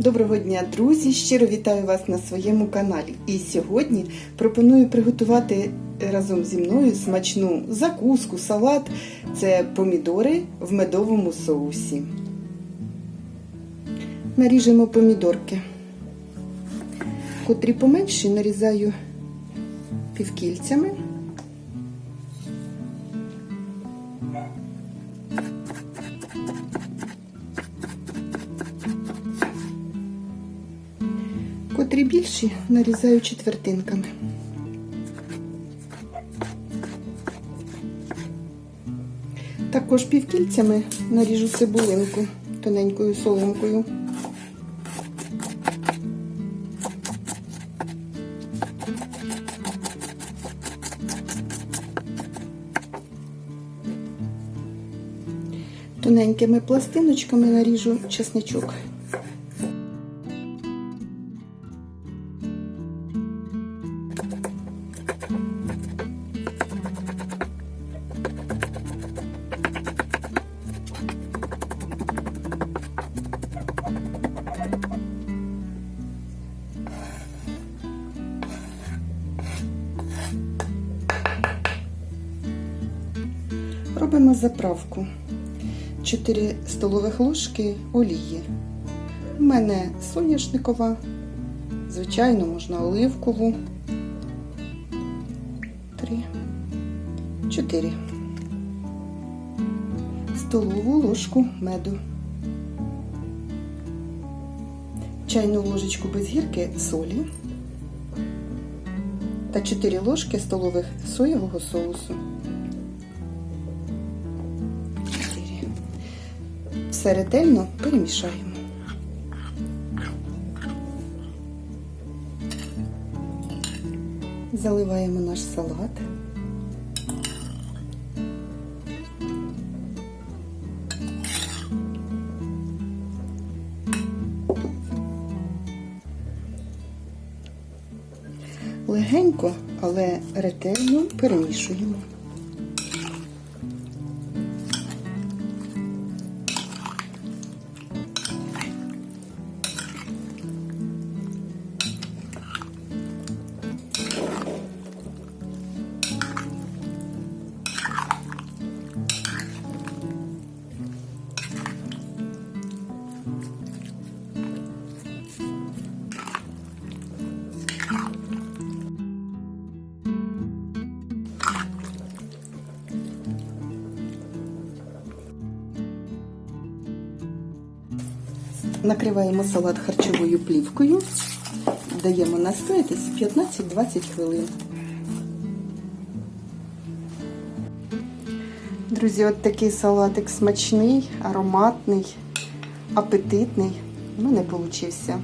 Доброго дня, друзі! Щиро вітаю вас на своєму каналі. І сьогодні пропоную приготувати разом зі мною смачну закуску, салат. Це помідори в медовому соусі. Наріжемо помідорки. Котрі поменші нарізаю півкільцями. Котрі більші нарізаю четвертинками. Також півкільцями наріжу цибулинку тоненькою соломкою. Тоненькими пластиночками наріжу чесничок. Робимо заправку. 4 столових ложки олії. У мене соняшникова, звичайно, можна оливкову. 3, 4. Столову ложку меду. Чайну ложечку без гірки солі та 4 ложки столових соєвого соусу. Все ретельно перемішаємо. Заливаємо наш салат. Легенько, але ретельно перемішуємо. Накриваємо салат харчовою плівкою, даємо настоятись 15-20 хвилин. Друзі, от такий салатик смачний, ароматний, апетитний. У мене получився.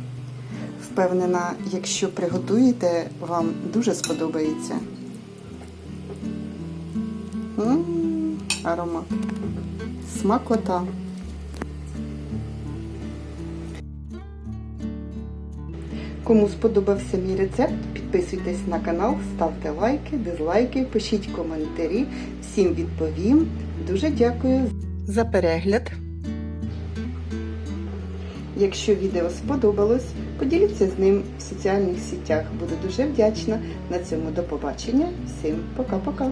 Впевнена, якщо приготуєте, вам дуже сподобається. М-м, аромат. Смакота. Кому сподобався мій рецепт, підписуйтесь на канал, ставте лайки, дизлайки, пишіть коментарі. Всім відповім. Дуже дякую за перегляд. Якщо відео сподобалось, поділіться з ним в соціальних сітях. Буду дуже вдячна. На цьому до побачення. Всім пока-пока.